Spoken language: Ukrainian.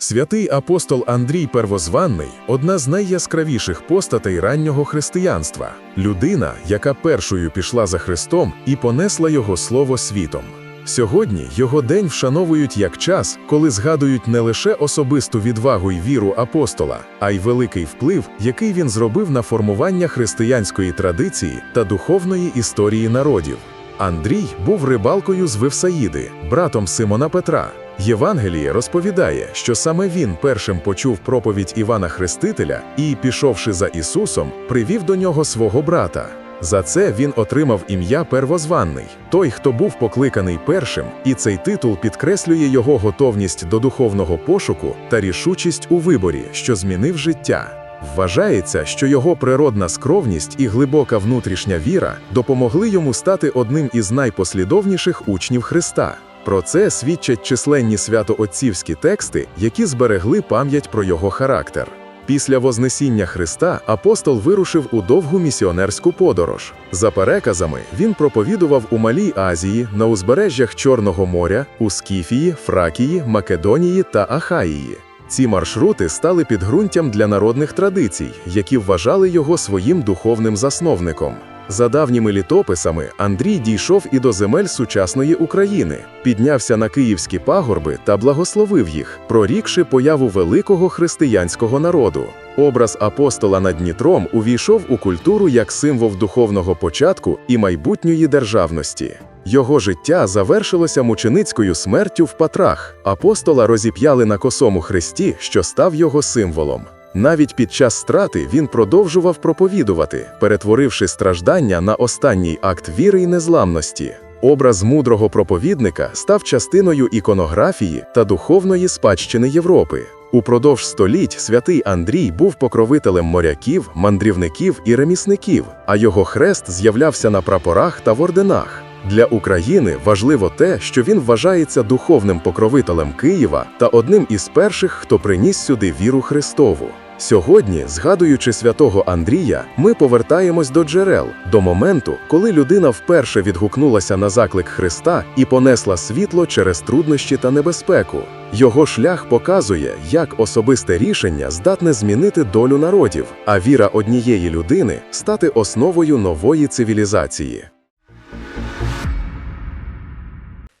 Святий апостол Андрій Первозванний одна з найяскравіших постатей раннього християнства, людина, яка першою пішла за Христом і понесла його слово світом. Сьогодні його день вшановують як час, коли згадують не лише особисту відвагу й віру апостола, а й великий вплив, який він зробив на формування християнської традиції та духовної історії народів. Андрій був рибалкою з Вифсаїди, братом Симона Петра. Євангеліє розповідає, що саме він першим почув проповідь Івана Хрестителя і, пішовши за Ісусом, привів до нього свого брата. За це він отримав ім'я Первозванний, той, хто був покликаний першим, і цей титул підкреслює його готовність до духовного пошуку та рішучість у виборі, що змінив життя. Вважається, що його природна скромність і глибока внутрішня віра допомогли йому стати одним із найпослідовніших учнів Христа. Про це свідчать численні святоотцівські тексти, які зберегли пам'ять про його характер. Після Вознесіння Христа апостол вирушив у довгу місіонерську подорож. За переказами, він проповідував у Малій Азії, на узбережжях Чорного моря, у Скіфії, Фракії, Македонії та Ахаїї. Ці маршрути стали підґрунтям для народних традицій, які вважали його своїм духовним засновником. За давніми літописами Андрій дійшов і до земель сучасної України, піднявся на київські пагорби та благословив їх, прорікши появу великого християнського народу. Образ апостола над Днітром увійшов у культуру як символ духовного початку і майбутньої державності. Його життя завершилося мученицькою смертю в Патрах. Апостола розіп'яли на косому хресті, що став його символом. Навіть під час страти він продовжував проповідувати, перетворивши страждання на останній акт віри й незламності. Образ мудрого проповідника став частиною іконографії та духовної спадщини Європи. Упродовж століть святий Андрій був покровителем моряків, мандрівників і ремісників, а його хрест з'являвся на прапорах та в орденах. Для України важливо те, що він вважається духовним покровителем Києва та одним із перших, хто приніс сюди віру Христову. Сьогодні, згадуючи святого Андрія, ми повертаємось до джерел, до моменту, коли людина вперше відгукнулася на заклик Христа і понесла світло через труднощі та небезпеку. Його шлях показує, як особисте рішення здатне змінити долю народів, а віра однієї людини стати основою нової цивілізації.